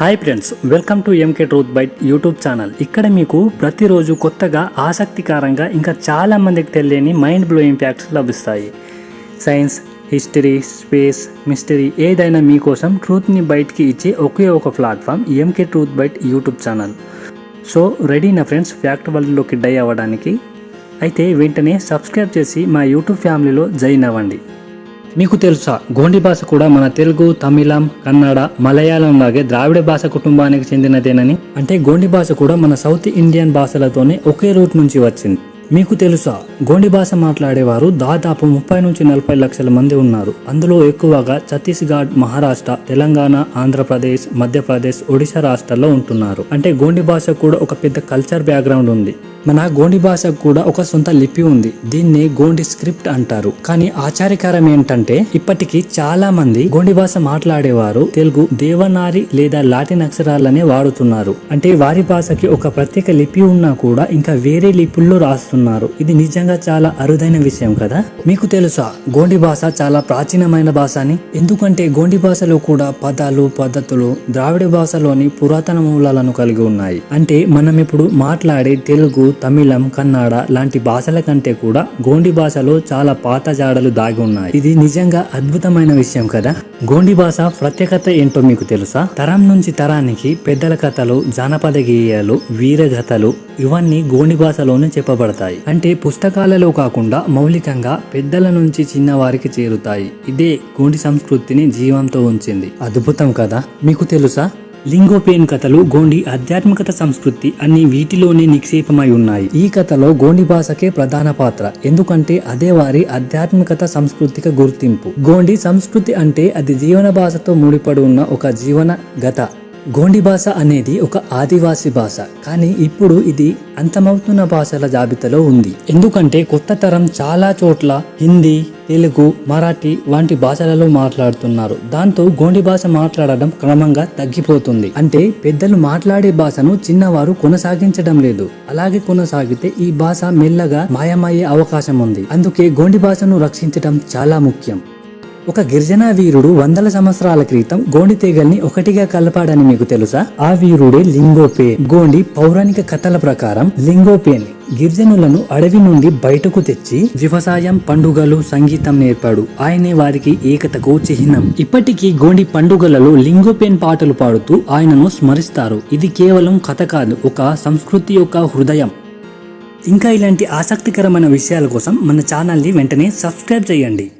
Hi friends welcome to MK truth bite YouTube channel. ఇక్కడ మీకు ప్రతిరోజు కొత్తగా ఆసక్తికరంగా ఇంకా చాలా మందికి తెలియని మైండ్ బ్లోయింగ్ ఫ్యాక్ట్స్ లభిస్తాయి. సైన్స్ హిస్టరీ స్పేస్ మిస్టరీ ఏదైనా మీకోసం ట్రూత్ని బయటికి ఇచ్చే ఒకే ఒక platform MK truth bite YouTube channel. So రెడీనా ఫ్రెండ్స్ ఫ్యాక్ట్ వరల్డ్లోకి డై అవ్వడానికి? అయితే వెంటనే సబ్స్క్రైబ్ చేసి మా యూట్యూబ్ ఫ్యామిలీలో జాయిన్ అవ్వండి. మీకు తెలుసా గోండి భాష కూడా మన తెలుగు తమిళం కన్నడ మలయాళం లాగే ద్రావిడ భాష కుటుంబానికి చెందినదేనని? అంటే గోండి భాష కూడా మన సౌత్ ఇండియన్ భాషలతోనే ఒకే రూట్ నుంచి వచ్చింది. మీకు తెలుసా గోండి భాష మాట్లాడేవారు దాదాపు ముప్పై నుంచి నలభై లక్షల మంది ఉన్నారు. అందులో ఎక్కువగా ఛత్తీస్గఢ్ మహారాష్ట్ర తెలంగాణ ఆంధ్రప్రదేశ్ మధ్యప్రదేశ్ ఒడిశా రాష్ట్రాల్లో ఉంటున్నారు. అంటే గోండి భాష కూడా ఒక పెద్ద కల్చర్ బ్యాక్గ్రౌండ్ ఉంది. మన గోండి భాషకు కూడా ఒక సొంత లిపి ఉంది. దీన్ని గోండి స్క్రిప్ట్ అంటారు. కానీ ఆచార్యకరం ఏంటంటే ఇప్పటికీ చాలా మంది గోండి భాష మాట్లాడేవారు తెలుగు దేవనారి లేదా లాటిన్ అక్షరాలనే వాడుతున్నారు. అంటే వారి భాషకి ఒక ప్రత్యేక లిపి ఉన్నా కూడా ఇంకా వేరే లిపుల్లో రాస్తున్నారు. ఇది నిజంగా చాలా అరుదైన విషయం కదా? మీకు తెలుసా గోండి భాష చాలా ప్రాచీనమైన భాష అని? ఎందుకంటే గోండి భాషలో కూడా పదాలు పద్ధతులు ద్రావిడ భాషలోని పురాతన మూలాలను కలిగి ఉన్నాయి. అంటే మనం ఇప్పుడు మాట్లాడే తెలుగు తమిళం కన్నడ లాంటి భాషల కంటే కూడా గోండి భాషలో చాలా పాత జాడలు దాగి ఉన్నాయి. ఇది నిజంగా అద్భుతమైన విషయం కదా? గోండి భాష ప్రత్యేకత ఏంటో మీకు తెలుసా? తరం నుంచి తరానికి పెద్దల కథలు జానపద గేయాలు వీరగథలు ఇవన్నీ గోండి భాషలోనే చెప్పబడతాయి. అంటే పుస్తకాలలో కాకుండా మౌలికంగా పెద్దల నుంచి చిన్నవారికి చేరుతాయి. ఇదే గోండి సంస్కృతిని జీవంతో ఉంచింది. అద్భుతం కదా? మీకు తెలుసా? లింగోపేన్ కథలు గోండి ఆధ్యాత్మికత సంస్కృతి అన్ని వీటిలోనే నిక్షేపమై ఉన్నాయి. ఈ కథలో గోండి భాషకే ప్రధాన పాత్ర. ఎందుకంటే అదే వారి ఆధ్యాత్మికత సంస్కృతిక గుర్తింపు. గోండి సంస్కృతి అంటే అది జీవన భాషతో ముడిపడి ఉన్న ఒక జీవన గత. గోండి భాష అనేది ఒక ఆదివాసి భాష కానీ ఇప్పుడు ఇది అంతమవుతున్న భాషల జాబితాలో ఉంది. ఎందుకంటే కొత్త తరం చాలా చోట్ల హిందీ తెలుగు మరాఠీ వంటి భాషలలో మాట్లాడుతున్నారు. దాంతో గోండి భాష మాట్లాడడం క్రమంగా తగ్గిపోతుంది. అంటే పెద్దలు మాట్లాడే భాషను చిన్నవారు కొనసాగించడం లేదు. అలాగే కొనసాగితే ఈ భాష మెల్లగా మాయమయ్యే అవకాశం ఉంది. అందుకే గోండి భాషను రక్షించడం చాలా ముఖ్యం. ఒక గిరిజన వీరుడు వందల సంవత్సరాల క్రితం గోండి తీగల్ని ఒకటిగా కలపాడని మీకు తెలుసా? ఆ వీరుడే లింగోపే గోండి పౌరాణిక కథల ప్రకారం లింగోపేన్ గిరిజనులను అడవి నుండి బయటకు తెచ్చి వ్యవసాయం పండుగలు సంగీతం నేర్పాడు. ఆయనే వారికి ఏకతకు చిహ్నం. ఇప్పటికీ గోండి పండుగలలో లింగోపేన్ పాటలు పాడుతూ ఆయనను స్మరిస్తారు. ఇది కేవలం కథ కాదు ఒక సంస్కృతి యొక్క హృదయం. ఇంకా ఇలాంటి ఆసక్తికరమైన విషయాల కోసం మన ఛానల్ని వెంటనే సబ్స్క్రైబ్ చేయండి.